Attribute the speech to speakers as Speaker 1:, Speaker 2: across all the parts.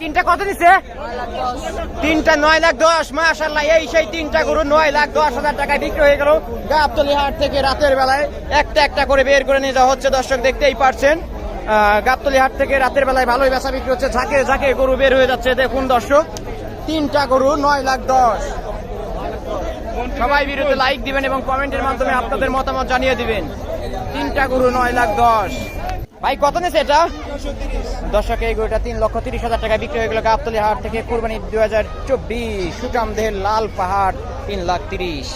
Speaker 1: তিনটা কত দিছে? তিনটা নয় লাখ দশ মাশাল্লাহ এই সেই তিনটা গরু নয় লাখ দশ হাজার টাকায় বিক্রি হয়ে গেল। গাবতলি হাট থেকে রাতের বেলায় একটা একটা করে বের করে নিয়ে যাওয়া হচ্ছে, দর্শক দেখতেই পারছেন। গাবতলি হাট থেকে রাতের বেলায় ভালোই বেচা বিক্রি হচ্ছে, ঝাঁকে ঝাঁকে গরু বের হয়ে যাচ্ছে, দেখুন দর্শক, তিনটা গরু নয় লাখ দশ। সবাই ভিডিওতে লাইক দিবেন এবং কমেন্টের মাধ্যমে আপনাদের মতামত জানিয়ে দিবেন। তিনটা গরু নয় লাখ দশ। ভাই, কত নিছে এটা? দর্শক, এই গরুটা তিন লক্ষ তিরিশ হাজার টাকা বিক্রি হয়ে গেল গাবতলি হাট থেকে কোরবানি দুই হাজার চব্বিশ। সুটামদের লাল পাহাড়, তিন লাখ তিরিশ।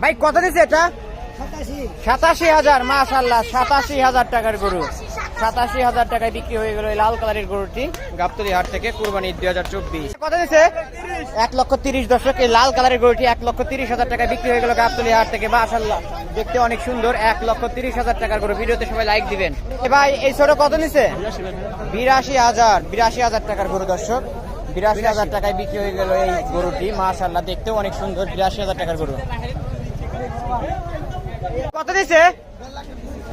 Speaker 1: ভাই, কত নিছে এটা? সাতাশি হাজার মাশাল্লাহ সাতাশি হাজার টাকার গরু। সাতাশি হাজার টাকায় বিক্রি হয়ে গেল লাল কালারের গরুটি গাবতলি হাট থেকে কুরবানি দুই হাজার চব্বিশ। কত দিচ্ছে এক লক্ষ তিরিশ দর্শক এই লাল কালারের গরুটি এক লক্ষ তিরিশ হাজার টাকায় বিক্রি হয়ে গেল গাবতলি হাট থেকে। মাশাল্লাহ দেখতে অনেক সুন্দর। এক লক্ষ তিরিশ হাজার টাকার গরু। ভিডিওতে সবাই লাইক দিবেন। এ ভাই, এই ছোট কত নিছে? বিরাশি হাজার বিরাশি হাজার টাকার গরু, দর্শক। বিরাশি হাজার টাকায় বিক্রি হয়ে গেল এই গরুটি। মাশাল্লাহ দেখতেও অনেক সুন্দর। বিরাশি হাজার টাকার গরু। কত দিছে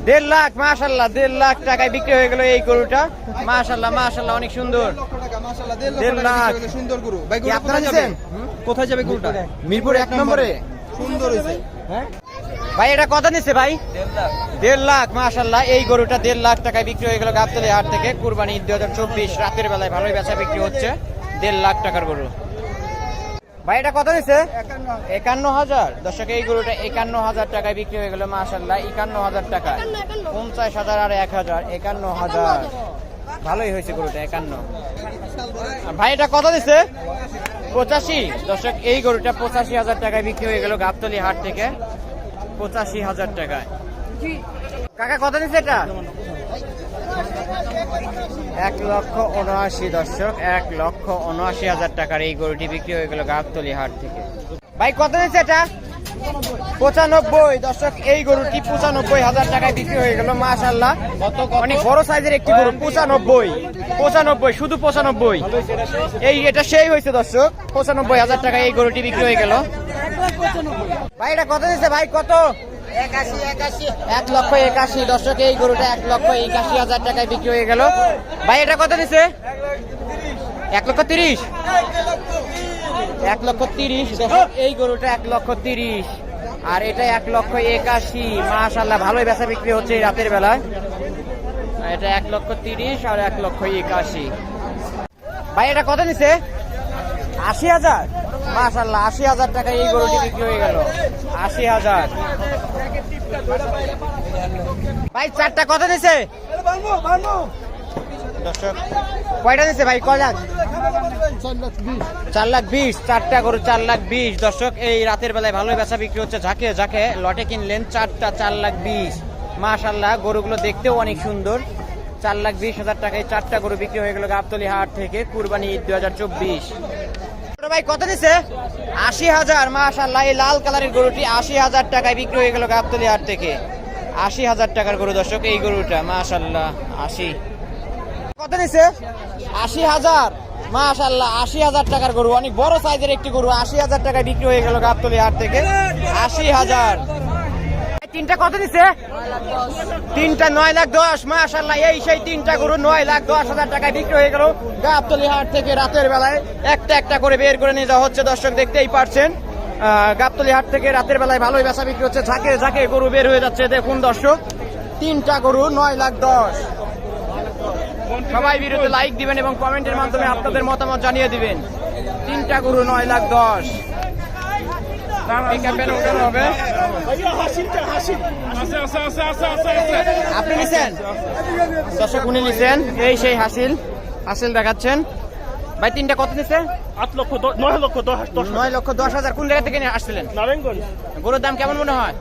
Speaker 1: দেড় লাখ মাশাল্লাহ দেড় লাখ টাকায় বিক্রি হয়ে গেল এই গরুটা। মাশাল্লাহ মাশাল্লাহ অনেক সুন্দর। দেড় লাখ।
Speaker 2: সুন্দর গরু। ভাই গরু
Speaker 1: আপনারা
Speaker 2: কোথায় যাবে?
Speaker 1: নিছেন?
Speaker 2: কোথায় যাবে গরুটা?
Speaker 1: মিরপুর। এক নম্বরে?
Speaker 2: সুন্দর হয়েছে।
Speaker 1: ভাই এটা কত নিচ্ছে ভাই? দেড় লাখ। মাশাল্লাহ এই গরুটা দেড় লাখ টাকায় বিক্রি হয়ে গেল গাবতলি হাট থেকে। কুরবানি দুই হাজার চব্বিশ রাতের বেলায় ভালোই বেচা বিক্রি হচ্ছে। দেড় লাখ টাকার গরু। ভাই এটা কত নিচ্ছে? একান্ন হাজার। দর্শক এই গরুটা একান্ন হাজার টাকায় বিক্রি হয়ে গেল মাশাল্লাহ একান্ন হাজার টাকা পঞ্চাশ হাজার আর এক হাজার। একান্ন হাজার। ভালোই হয়েছে গরুটা, একান্ন। ভাই, এটা কত দিচ্ছে পঁচাশি। দর্শক, এই গরুটা পঁচাশি হাজার টাকায় বিক্রি হয়ে গেল গাবতলি হাট থেকে। পঁচাশি হাজার টাকায়। কাকা, কত নিচ্ছে এটা? এক লক্ষ উনআশি, দর্শক, এক লক্ষ উনআশি হাজার টাকার এই গরুটি বিক্রি হয়ে গেল গাবতলি হাট থেকে। ভাই, কত নিচ্ছে এটা? পঁচানব্বই দর্শক এই গরুটি পঁচানব্বই হাজার টাকায় বিক্রি হয়ে গেল মাশাল্লাহ অনেক বড় সাইজের একটি গরু পঁচানব্বই। পঁচানব্বই শুধু পঁচানব্বই। এই এটা সেই হয়েছে দর্শক। পঁচানব্বই হাজার টাকায় এই গরুটি বিক্রি হয়ে গেল। ভাই এটা কত দিচ্ছে ভাই কত? এক লক্ষ একাশি দর্শক এই গরুটা এক লক্ষ একাশি হাজার টাকায় বিক্রি হয়ে গেল। ভাই এটা কত দিচ্ছে এক লক্ষ তিরিশ। এক লক্ষ তিরিশ। দর্শক এই গরুটা এক লক্ষ তিরিশ। আর এটা এক লক্ষ একাশি। মাশাল্লাহ ভালোই বেচা বিক্রি হচ্ছে রাতের বেলায়। এটা এক লক্ষ তিরিশ আর এক লক্ষ একাশি। ভাই, এটা কত নিছে? আশি হাজার? মাশাল্লাহ আশি হাজার টাকা এই গরুটি বিক্রি হয়ে গেল। আশি হাজার। ভাই, চারটা কত নিছে? কয়টা নিছে ভাই? কয় চার লাখ বিশ, চারটা গরু, চার লাখ বিশ। দর্শক, এই রাতের বেলায় ভালোই বেচা বিক্রি হচ্ছে। ঝাঁকে ঝাঁকে লটে কিনলেন চারটা চার লাখ বিশ। মাশাল্লাহ গরুগুলো দেখতেও অনেক সুন্দর। চার লাখ বিশ হাজার টাকায় চারটা গরু বিক্রি হয়ে গেল গাবতলি হাট থেকে, কুরবানি ঈদ দুই হাজার চব্বিশ। ভাই, কত নিছে? আশি হাজার মাশাল্লাহ এই লাল কালারের গরুটি আশি হাজার টাকায় বিক্রি হয়ে গেল গাবতলি হাট থেকে। আশি হাজার টাকার গরু দর্শক, এই গরুটা মাশাল্লাহ আশি। কত নিছে? আশি হাজার। মাশাল্লাহ আশি হাজার টাকার গরু। অনেক বড় সাইজের একটি গরু। আশি হাজার টাকায় বিক্রি হয়ে গেল গাবতলি হাট থেকে। আশি হাজার। তিনটা কত নিছে? তিনটা নয় লাখ দশ মাশাল্লাহ এই সেই তিনটা গরু নয় লাখ দশ হাজার টাকায় বিক্রি হয়ে গেল গাবতলি হাট থেকে রাতের বেলায়। একটা একটা করে বের করে নিয়ে যাওয়া হচ্ছে দর্শক দেখতেই পারছেন। গাবতলি হাট থেকে রাতের বেলায় ভালোই বেচা বিক্রি হচ্ছে। ঝাঁকে ঝাঁকে গরু বের হয়ে যাচ্ছে দেখুন দর্শক। তিনটা গরু নয় লাখ দশ। সবাই ভিডিওতে লাইক দিবেন এবং কমেন্টের মাধ্যমে আপনাদের মতামত জানিয়ে দিবেন। তিনটা গরু, নয় লাখ দশ। আপনি নিছেন? উনি নিছেন। এই সেই হাসিল। হাসিল দেখাচ্ছেন। ভাই, তিনটা কত নিছে?
Speaker 3: আট লক্ষ নয় লক্ষ দশ
Speaker 1: নয় লক্ষ দশ হাজার কোন জায়গা থেকে নিয়ে আসছিলেন?
Speaker 3: নারায়ণগঞ্জ।
Speaker 1: গরুর দাম কেমন মনে হয়?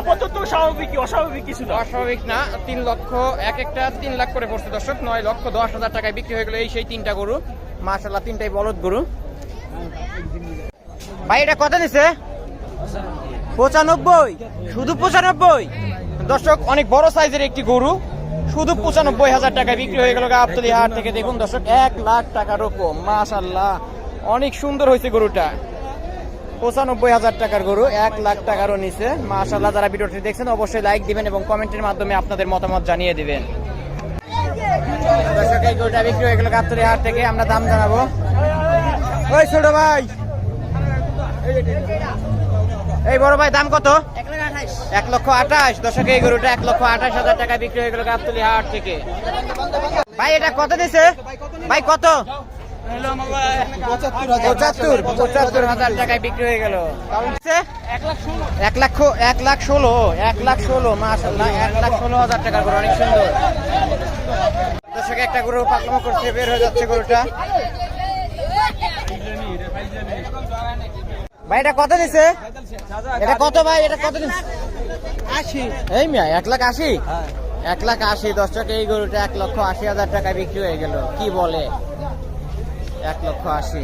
Speaker 3: আপাতত স্বাভাবিক অস্বাভাবিক কিছু না।
Speaker 1: অস্বাভাবিক না তিন লক্ষ এক একটা তিন লাখ করে পড়ছে দর্শক নয় লক্ষ দশ হাজার টাকায় বিক্রি হয়ে গেল এই সেই তিনটা গরু। মাশাল্লাহ তিনটাই বলদ গরু। ভাই এটা কত নিছে? পঁচানব্বই শুধু পঁচানব্বই। দর্শক অনেক বড় সাইজের একটি গরু। শুধু পঁচানব্বই হাজার টাকায় বিক্রি হয়ে গেল গাবতলি হাট থেকে। দেখুন দর্শক, এক লাখ টাকার রকম মাশাল্লাহ অনেক সুন্দর হয়েছে গরুটা। পঁচানব্বই হাজার টাকার গরু, এক লাখ টাকারও নিচে। মাশাল্লাহ যারা ভিডিওটি দেখছেন, অবশ্যই লাইক দিবেন এবং কমেন্টের মাধ্যমে আপনাদের মতামত জানিয়ে দিবেন। দর্শক, এই গরুটা বিক্রি হয়ে গেল গাবতলি হাট থেকে, আমরা দাম জানাব। ওই ছোট ভাই। এই বড় ভাই দাম কত? এক লক্ষ আঠাশ। দশকে এই গরুটা এক লক্ষ আঠাশ হাজার টাকা বিক্রি হয়ে গেল গাবতলি হাট থেকে। ভাই এটা কত দিছে? ভাই কত? পঁচাত্তর পঁচাত্তর হাজার টাকায় বিক্রি হয়ে গেল। এক লাখ এক লাখ ষোলো এক লাখ ষোলো মাসাল্লাহ এক লাখ ষোলো হাজার টাকার গরু অনেক সুন্দর। দর্শক একটা গরু পাকলামো করছে বের হয়ে যাচ্ছে গরুটা। ভাই এটা কত দিছে? এটা কত ভাই? এটা কত আশি। এই মিয়া এক লাখ আশি? এক লাখ আশি দর্শক এই গরুটা এক লক্ষ আশি হাজার টাকায় বিক্রি হয়ে গেল। কি বলে? এক লক্ষ আশি।